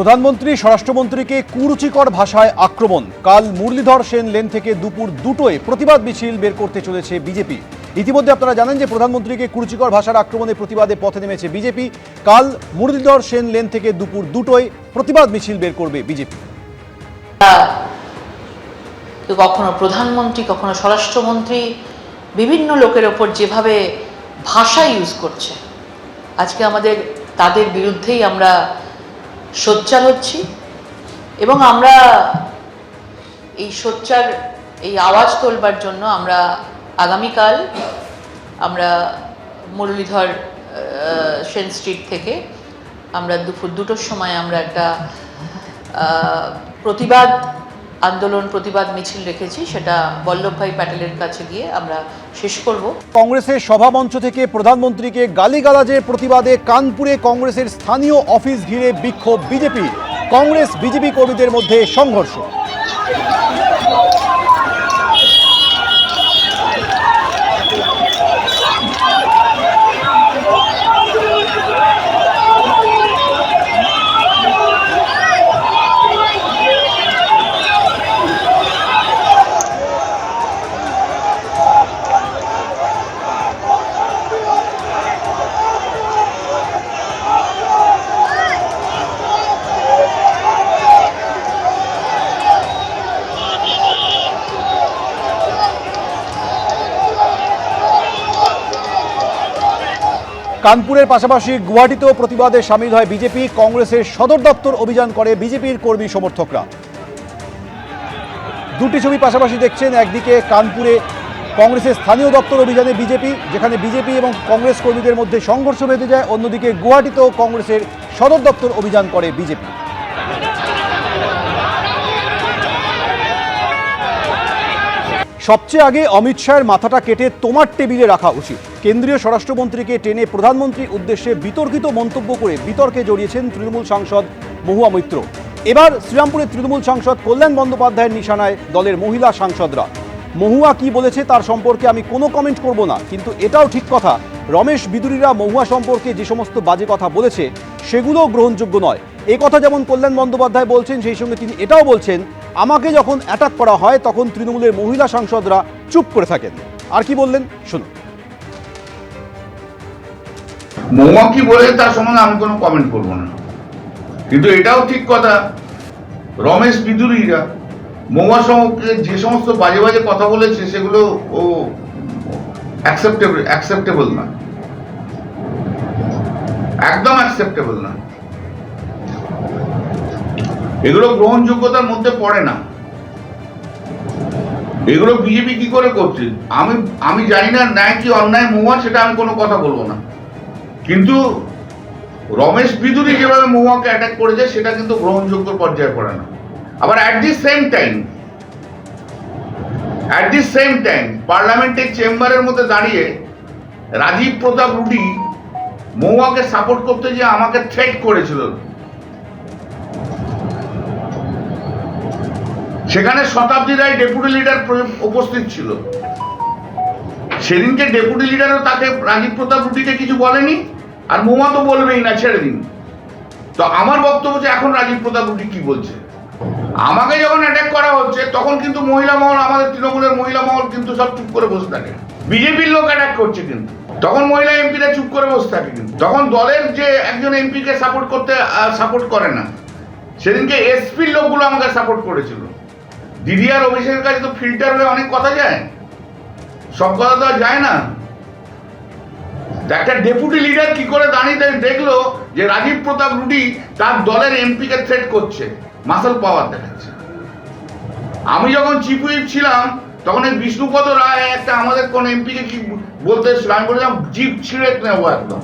প্রধানমন্ত্রী, স্বরাষ্ট্রমন্ত্রীকে কুরুচিকর ভাষায় আক্রমণ। কাল মুরলীধর সেন লেন থেকে দুপুর দুটোয় প্রতিবাদ মিছিল বের করতে চলেছে বিজেপি। ইতিমধ্যে আপনারা জানেন যে প্রধানমন্ত্রীকে কুরুচিকর ভাষার আক্রমণে প্রতিবাদে পথে নেমেছে বিজেপি। কাল মুরলীধর সেন লেন থেকে দুপুর দুটোয় প্রতিবাদ মিছিল বের করবে বিজেপি। কখনো প্রধানমন্ত্রী, কখনো স্বরাষ্ট্রমন্ত্রী, বিভিন্ন লোকের ওপর যেভাবে ভাষা ইউজ করছে, আজকে আমাদের তাদের বিরুদ্ধেই আমরা সোচ্চার হচ্ছি এবং আমরা এই সোচ্চার, এই আওয়াজ তোলবার জন্য আমরা আগামীকাল আমরা মুরলীধর সেন স্ট্রিট থেকে আমরা দুপুর দুটোর সময় আমরা একটা প্রতিবাদ আন্দোলন, প্রতিবাদ, মিছিল রেখেছি, সেটা বল্লভভাই প্যাটেলের কাছে গিয়ে আমরা শেষ করব। কংগ্রেসের সভামঞ্চ থেকে প্রধানমন্ত্রীকে গালিগালাজে প্রতিবাদে কানপুরে কংগ্রেসের স্থানীয় অফিস ঘিরে বিক্ষোভ বিজেপি। কংগ্রেস বিজেপি কর্মীদের মধ্যে সংঘর্ষ। কানপুরের পাশাপাশি গুয়াহাটিতেও প্রতিবাদে সামিল হয় বিজেপি। কংগ্রেসের সদর দপ্তর অভিযান করে বিজেপির কর্মী সমর্থকরা। দুটি ছবি পাশাপাশি দেখছেন, একদিকে কানপুরে কংগ্রেসের স্থানীয় দপ্তর অভিযানে বিজেপি, যেখানে বিজেপি এবং কংগ্রেস কর্মীদের মধ্যে সংঘর্ষ বেঁধে যায়। অন্যদিকে গুয়াহাটিতেও কংগ্রেসের সদর দপ্তর অভিযান করে বিজেপি। সবচেয়ে আগে অমিত শাহের মাথাটা কেটে তোমার টেবিলে রাখা উচিত। কেন্দ্রীয় স্বরাষ্ট্রমন্ত্রীকে টেনে প্রধানমন্ত্রীর উদ্দেশ্যে বিতর্কিত মন্তব্য করে বিতর্কে জড়িয়েছেন তৃণমূল সাংসদ মহুয়া মৈত্র। এবার শ্রীরামপুরের তৃণমূল সাংসদ কল্যাণ বন্দ্যোপাধ্যায়ের নিশানায় দলের মহিলা সাংসদরা। মহুয়া কি বলেছে তার সম্পর্কে আমি কোনো কমেন্ট করব না, কিন্তু এটাও ঠিক কথা। রমেশ বিদুরীরা মহুয়া সম্পর্কে যে সমস্ত বাজে কথা বলেছে, সেগুলোও গ্রহণযোগ্য নয়। এ কথা যেমন কল্যাণ বন্দ্যোপাধ্যায় বলছেন, সেই সঙ্গে তিনি এটাও বলছেন আমাকে যখন অ্যাটাক করা হয়, তখন তৃণমূলের মহিলা সাংসদরা চুপ করে থাকেন। আর কি বললেন? শুনুন। মৌমা কি বলে, তার সম্বন্ধে আমি কোনো কমেন্ট করব না। কিন্তু এটাও ঠিক কথা, রমেশ বিদুরীরা মৌমা সম্পর্কে যে সমস্ত বাজে বাজে কথা বলেছে, সেগুলো ও অ্যাকসেপ্টেবল অ্যাকসেপ্টেবল না। একদম অ্যাকসেপ্টেবল না। এগুলো গ্রহণযোগ্যতার মধ্যে পড়ে না। এগুলো বিজেপি কি করে করছে? আমি আমি জানি না ন্যায় কি অন্যায় মহুয়া, সেটা আমি কোনো কথা বলব না। কিন্তু রমেশ বিদুরি যেভাবে মহুয়াকে অ্যাটাক করেছে, সেটা কিন্তু গ্রহণযোগ্য পর্যায়ে পড়ে না। আবার at the same time at the same time পার্লামেন্টের চেম্বারের মধ্যে দাঁড়িয়ে রাজীব প্রতাপ রুডি মহুয়াকে সাপোর্ট করতে যে আমাকে থ্রেট করেছিল। সেখানে শতাব্দী রায় ডেপুটি লিডার উপস্থিত ছিল। সেদিনকে ডেপুটি লিডারও তাকে রাজীব প্রতাপ রুটিকে কিছু বলেনি, আর মোমা তো বলবেই না, ছেড়ে দিন। তো আমার বক্তব্য যে এখন রাজীব প্রতাপ রুটি কি বলছে? আমাকে যখন অ্যাটাক করা হচ্ছে, তখন কিন্তু মহিলা মহল, আমাদের তৃণমূলের মহিলা মহল কিন্তু সব চুপ করে বসে থাকে। বিজেপির লোক অ্যাটাক করছে কিন্তু। তখন মহিলা এমপিরা চুপ করে বসে থাকে কিন্তু। তখন দলের যে একজন এমপিকে সাপোর্ট করতে সাপোর্ট করে না, সেদিনকে এসপির লোকগুলো আমাকে সাপোর্ট করেছিল। দিদি আর অভিষেকের কাছে তো ফিল্টার হয়ে অনেক কথা যায়। সব কথা তো আর যায় না। একটা ডেপুটি লিডার কি করে দাঁড়িয়ে দেখল যে রাজীব প্রতাপ রুডি তার দলের এমপিকে থ্রেট করছে মাসল পাওয়ার দেখাচ্ছে। আমি যখন চিফ হুইপ ছিলাম, তখন এই বিষ্ণুপদ রায় একটা আমাদের কোন এমপিকে কি বলতে আমি বললাম, জিপ ছিঁড়ে নেব একদম।